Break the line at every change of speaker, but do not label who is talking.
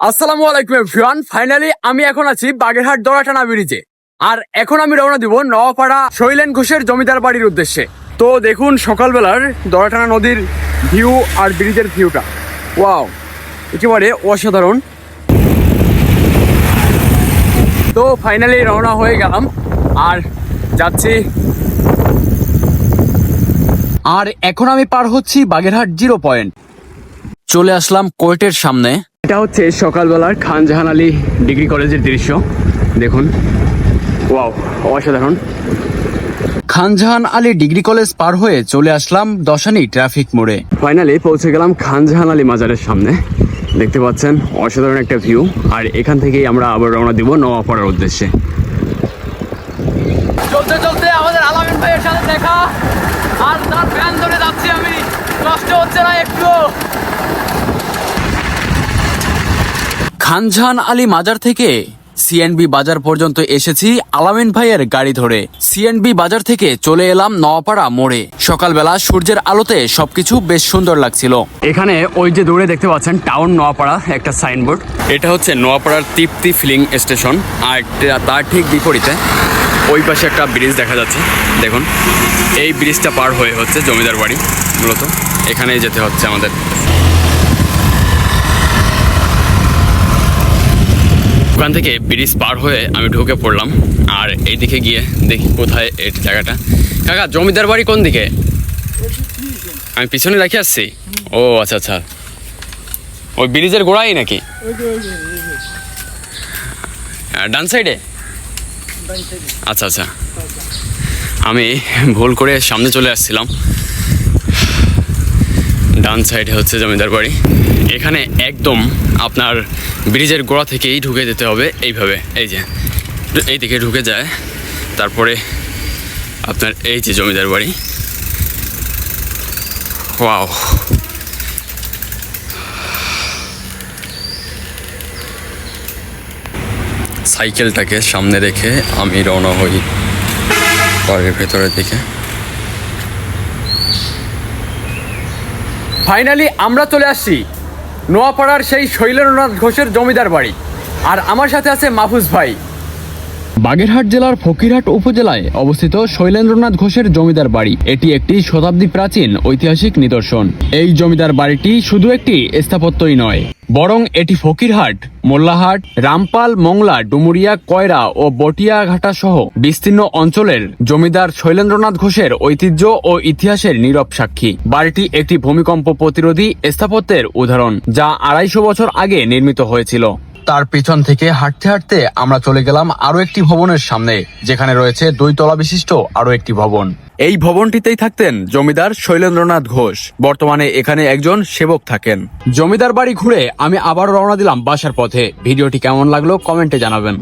আসসালামু আলাইকুম everyone finally আমি এখন আছি বাগেরহাট দড়াটানা ব্রিজে। আর এখন আমি রওনা দিব নওয়াপাড়া শৈলেন ঘোষের জমিদার বাড়ির উদ্দেশ্যে। তো দেখুন, সকালবেলার দড়াটানা নদীর ভিউ আর ব্রিজের ভিউটা ওয়াও একেবারে অসাধারণ। তো ফাইনালি রওনা হয়ে গেলাম। আর যাচ্ছি। আর এখন আমি পার হচ্ছি বাগেরহাট জিরো পয়েন্ট চলে আসলাম কোর্টের সামনে। এটা হচ্ছে সকালবেলার খান জাহান আলী ডিগ্রি কলেজের দৃশ্য। দেখুন। ওয়াও অসাধারণ। খানজাহান আলী ডিগ্রি কলেজ পার হয়ে চলে আসলাম দশানি ট্রাফিক মোড়ে। ফাইনালি পৌঁছে গেলাম খানজাহান আলী মাজারের সামনে। দেখতে পাচ্ছেন অসাধারণ একটা ভিউ আর এখান থেকেই আমরা আবার রওনা দিব নওয়াপাড়ার উদ্দেশ্যে। চলতে চলতে আমাদের আলামিন ভাইয়ের সাথে দেখা। আর তার ফ্যান ধরে যাচ্ছি আমি। কষ্ট হচ্ছে না একটু খানজাহান আলী মাজার থেকে সিএনবি বাজার পর্যন্ত এসেছি আলামিন ভাইয়ের গাড়ি ধরে। সিএনবি বাজার থেকে চলে এলাম নওয়াপাড়া মোড়ে। সকালবেলা সূর্যের আলোতে সবকিছু বেশ সুন্দর লাগছিল। এখানে ওই যে দূরে দেখতে পাচ্ছেন টাউন নোয়াপাড়া একটা সাইনবোর্ড। এটা হচ্ছে নোয়াপাড়ার তৃপ্তি ফিলিং স্টেশন, আর তার ঠিক বিপরীতে ওই পাশে একটা ব্রিজ দেখা যাচ্ছে। দেখুন, এই ব্রিজটা পার হয়ে হচ্ছে জমিদার বাড়ি, মূলত এখানেই যেতে হচ্ছে আমাদের। ওখান থেকে ব্রিজ পার হয়ে আমি ঢুকে পড়লাম। আর এইদিকে গিয়ে দেখি কোথায় এই জায়গাটা। কাকা, জমিদার বাড়ি কোন দিকে? আমি পিছনে রেখে আসছি। ও আচ্ছা আচ্ছা। ওই ব্রিজের গোড়াই নাকি? ডান সাইডে? আচ্ছা আচ্ছা। আমি ভুল করে সামনে চলে আসছিলাম। ডান সাইডে হচ্ছে জমিদার বাড়ি। এখানে একদম আপনার ব্রিজের গোড়া থেকেই ঢুকে যেতে হবে এইভাবে, এই যে, এই দিকে ঢুকে যায়, তারপরে আপনার এই যে জমিদার বাড়ি। ওয়াও। সাইকেলটাকে সামনে রেখে আমি রওনা হই বাড়ির ভেতরের দিকে। ফাইনালি আমরা চলে আসছি নোয়াপাড়ার সেই শৈলেন্দ্রনাথ ঘোষের জমিদার বাড়ি। আর আমার সাথে আছে মাহফুজ ভাই। বাগেরহাট জেলার ফকিরহাট উপজেলায় অবস্থিত শৈলেন্দ্রনাথ ঘোষের জমিদার বাড়ি। এটি একটি শতাব্দী প্রাচীন ঐতিহাসিক নিদর্শন। এই জমিদার বাড়িটি শুধু একটি স্থাপত্যই নয়। বরং এটি ফকিরহাট, মোল্লাহাট, রামপাল, মোংলা, ডুমুরিয়া, কয়রা ও বটিয়াঘাটা সহ বিস্তীর্ণ অঞ্চলের জমিদার শৈলেন্দ্রনাথ ঘোষের ঐতিহ্য ও ইতিহাসের নীরব সাক্ষী। বাড়িটি একটি ভূমিকম্প প্রতিরোধী স্থাপত্যের উদাহরণ, যা আড়াইশো বছর আগে নির্মিত হয়েছিল। তার পিছন থেকে হাঁটতে হাঁটতে আমরা চলে গেলাম আরও একটি ভবনের সামনে যেখানে রয়েছে দুই তলা বিশিষ্ট আরও একটি ভবন। এই ভবনটিতেই থাকতেন জমিদার শৈলেন্দ্রনাথ ঘোষ। বর্তমানে এখানে একজন সেবক থাকেন। জমিদার বাড়ি ঘুরে আমি আবার রওনা দিলাম বাসার পথে। ভিডিওটি কেমন লাগল কমেন্টে জানাবেন।